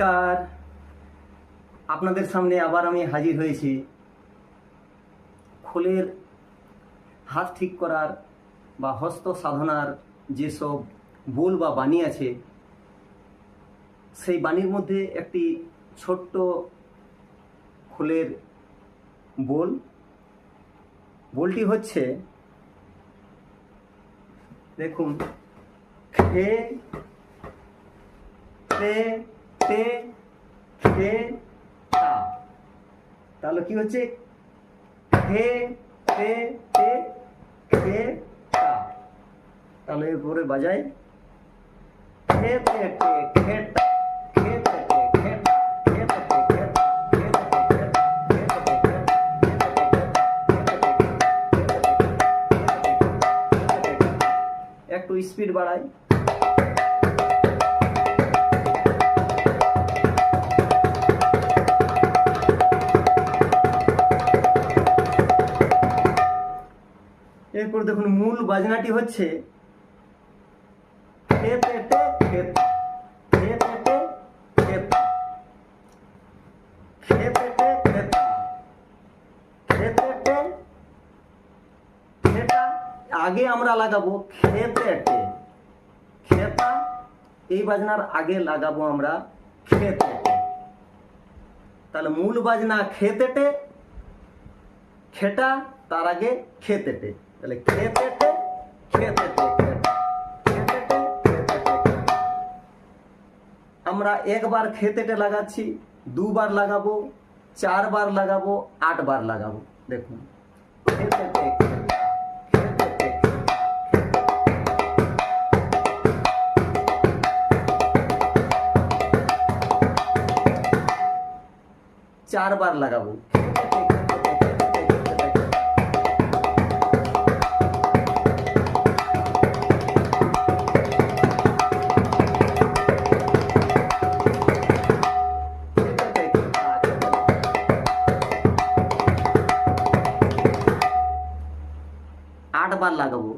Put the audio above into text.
নমস্কার। আপনাদের সামনে আবার আমি হাজির হয়েছি। খোলের হাত ঠিক করার বা হস্ত সাধনার যেসব বোল বা বাণী আছে, সেই বাণীর মধ্যে একটি ছোট্ট খোলের বোল। বোলটি হচ্ছে, দেখুন, খে তে খে তা তাহলে কি হচ্ছে খে তে তে খে তা তাহলে এরপরে বাজায় খে তে তে খে তা তে তে তা তে তে তা খে তে তে এরপর দেখুন মূল বাজনাটি হচ্ছে আগে আমরা লাগাবো খেপেটে খেতা এই বাজনার আগে লাগাবো আমরা খেতে তাহলে মূল বাজনা খেতেটে খেটা তার আগে খেতেটে তাহলে খেতে খেতে আমরা একবার খেতেটে লাগাচ্ছি দুবার লাগাবো চারবার লাগাবো আটবার লাগাবো দেখুন চারবার লাগাবো ఆటపాటలు లాగవు